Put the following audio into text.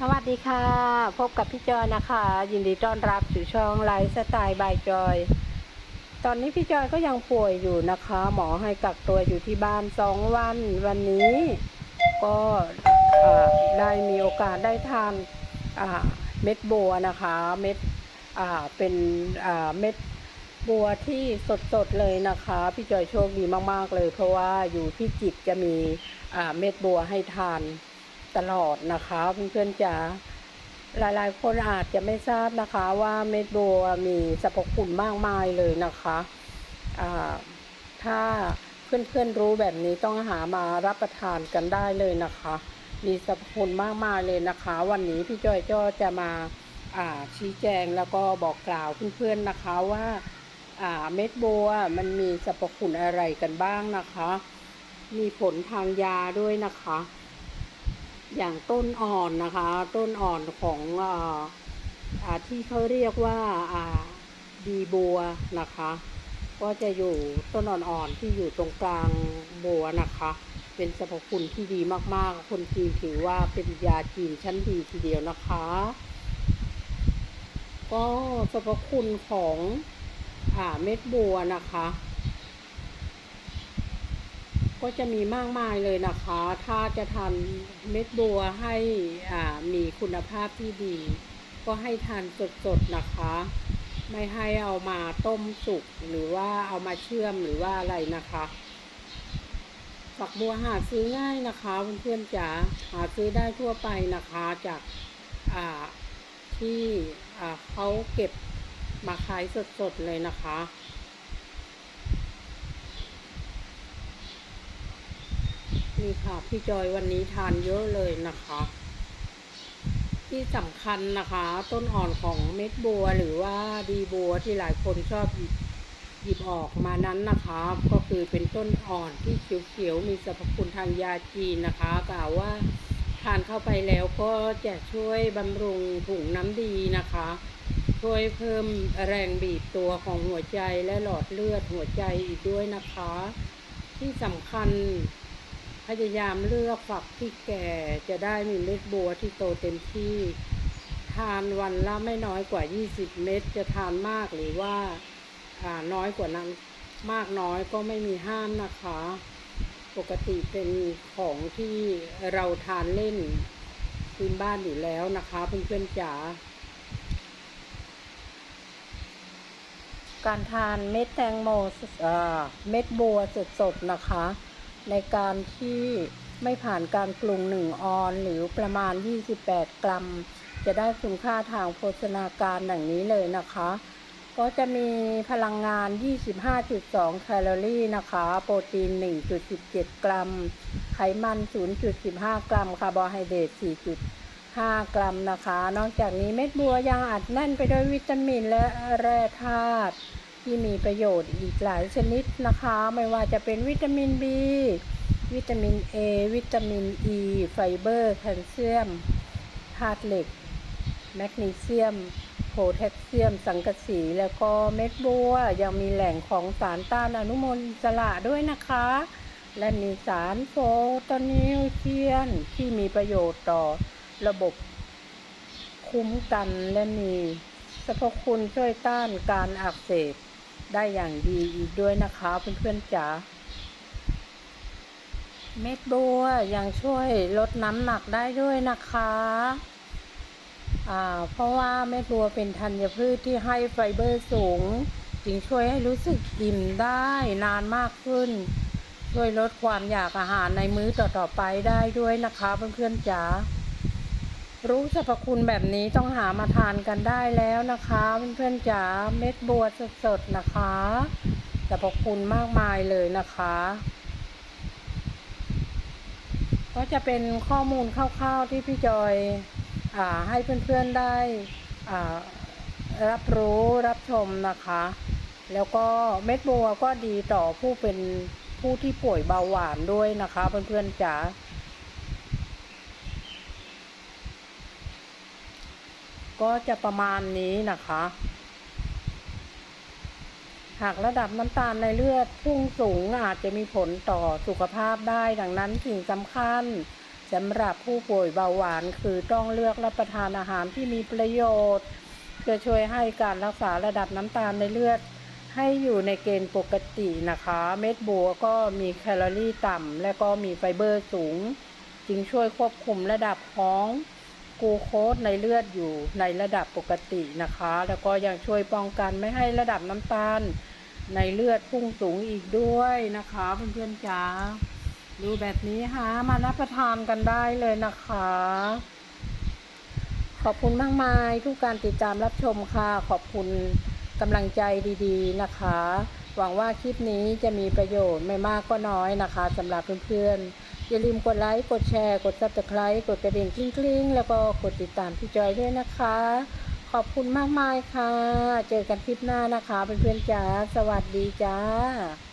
สวัสดีค่ะ พบกับพี่จอยนะคะ ยินดีต้อนรับสู่ช่องไลฟ์สไตล์บายจอย ตอนนี้พี่จอยก็ยังป่วยอยู่นะคะ หมอให้กักตัวอยู่ที่บ้านสองวัน วันนี้ก็ได้มีโอกาสได้ทานเม็ดบัวนะคะ เม็ดเป็นเม็ดบัวที่สดๆเลยนะคะ พี่จอยโชคดีมากๆเลย เพราะว่าอยู่ที่จิตจะมีเม็ดบัวให้ทาน ตลอดนะคะเพื่อนๆจ๋าหลายๆ คนอาจจะไม่ทราบนะคะว่าเม็ดบัวมีสรรพคุณมากมายเลยนะคะถ้าเพื่อนๆรู้แบบนี้ต้องหามารับประทานกันได้เลยนะคะ มีสรรพคุณมากมายเลยนะคะ วันนี้พี่จ้อยก็จะมาชี้แจงแล้วก็บอกกล่าวเพื่อนๆนะคะว่าเม็ดบัวมันมีสรรพคุณอะไรกันบ้างนะคะ มีผลทางยาด้วยนะคะ อย่างต้นอ่อนนะคะ ต้นอ่อนของออที่เขาเรียกว่าดีบัวนะคะ ก็จะอยู่ต้นอ่อนๆที่อยู่ตรงกลางบัวนะคะ เป็นสรรพคุณที่ดีมากๆ คนจีนถือว่าเป็นยาจีนชั้นดีทีเดียวนะคะ ก็สรรพคุณของอเม็ดบัวนะคะ ก็จะมีมากมายเลยนะคะ ถ้าจะทานเม็ดบัวให้มีคุณภาพที่ดี ก็ให้ทานสดๆนะคะ ไม่ให้เอามาต้มสุกหรือว่าเอามาเชื่อมหรือว่าอะไรนะคะฝักบัวหาซื้อง่ายนะคะเพื่อนๆจ๋าหาซื้อได้ทั่วไปนะคะจากที่เขาเก็บมาขายสดๆเลยนะคะ นี่ค่ะ พี่จอยวันนี้ทานเยอะเลยนะคะ ที่สำคัญนะคะ ต้นอ่อนของเม็ดบัวหรือว่าดีบัวที่หลายคนชอบหยิบออกมานั้นนะคะ ก็คือเป็นต้นอ่อนที่เขียวๆมีสรรพคุณทางยาจีนนะคะ กล่าวว่าทานเข้าไปแล้วก็จะช่วยบำรุงถุงน้ำดีนะคะ ช่วยเพิ่มแรงบีบตัวของหัวใจและหลอดเลือดหัวใจอีกด้วยนะคะ ที่สำคัญ พยายามเลือกฝักที่แก่จะได้มีเม็ดบัวที่โตเต็มที่ ทานวันละไม่น้อยกว่า 20 เม็ดจะทานมากหรือว่าน้อยกว่านั้นมากน้อยก็ไม่มีห้ามนะคะ ปกติเป็นของที่เราทานเล่นพื้นบ้านอยู่แล้วนะคะเพื่อนๆจ๋าการทานเม็ดแตงโมเอ่อเม็ดบัวสดๆนะคะ ในการที่ไม่ผ่านการปรุงหนึ่งออนหรือประมาณ 28 กรัม จะได้คุณค่าทางโภชนาการอย่างนี้เลยนะคะ ก็จะมีพลังงาน 25.2 แคลอรี่นะคะ โปรตีน 1.17 กรัม ไขมัน 0.15 กรัม คาร์โบไฮเดรต 4.5 กรัมนะคะ นอกจากนี้เม็ดบัวยังอัดแน่นไปด้วยวิตามินและแร่ธาตุ ที่มีประโยชน์อีกหลายชนิดนะคะ ไม่ว่าจะเป็นวิตามิน B วิตามิน A วิตามิน E ไฟเบอร์แคลเซียมธาตุเหล็ก แมกนีเซียมโพแทสเซียม สังกะสี แล้วก็เม็ดบัว ยังมีแหล่งของสารต้านอนุมูลอิสระด้วยนะคะ และมีสารโฟตนิวเทียน ที่มีประโยชน์ต่อระบบคุ้มกันและมีสรรพคุณช่วยต้านการอักเสบ ได้อย่างดีอีกด้วยนะคะเพื่อนๆจ๋าเม็ดบัวยังช่วยลดน้ำหนักได้ด้วยนะคะอ่าเพราะว่าเม็ดบัวเป็นธัญพืชที่ให้ไฟเบอร์สูง จึงช่วยให้รู้สึกอิ่มได้นานมากขึ้น ช่วยลดความอยากอาหารในมื้อต่อๆไปได้ด้วยนะคะเพื่อนๆจ๋า รู้สรรพคุณแบบนี้ต้องหามาทานกันได้แล้วนะคะเพื่อนๆจ๋าเม็ดบัวสดๆนะคะสรรพคุณมากมายเลยนะคะ ก็จะเป็นข้อมูลคร่าวๆที่พี่จอยอให้เพื่อนๆได้รับรู้รับชมนะคะ แล้วก็เม็ดบัวก็ดีต่อผู้เป็นผู้ที่ป่วยเบาหวานด้วยนะคะเพื่อนๆจ๋า ก็จะประมาณนี้นะคะ หากระดับน้ำตาลในเลือดพุ่งสูงอาจจะมีผลต่อสุขภาพได้ดังนั้นสิ่งสำคัญสำหรับผู้ป่วยเบาหวานคือต้องเลือกรับประทานอาหารที่มีประโยชน์จะช่วยให้การรักษาระดับน้ำตาลในเลือด ให้อยู่ในเกณฑ์ปกตินะคะ เม็ดบัวก็มีแคลอรี่ต่ำและก็มีไฟเบอร์สูง จึงช่วยควบคุมระดับของ กูโคสในเลือดอยู่ในระดับปกตินะคะ แล้วก็ยังช่วยป้องกันไม่ให้ระดับน้ำตาล ในเลือดพุ่งสูงอีกด้วยนะคะเพื่อนๆจ๋าดูแบบนี้ฮะมารับประทานกันได้เลยนะคะ ขอบคุณมากมายทุกการติดตามรับชมค่ะ ขอบคุณกำลังใจดีๆนะคะ หวังว่าคลิปนี้จะมีประโยชน์ไม่มากก็น้อยนะคะสำหรับเพื่อนๆ อย่าลืมกดไลค์ กดแชร์ กดซับสไคร b ์กดกระดิ่งกลิ้งๆ แล้วก็กดติดตามพี่จอยด้วยนะคะ ขอบคุณมากมายค่ะ เจอกันคลิปหน้านะคะเพื่อนๆจ๋า สวัสดีจ้า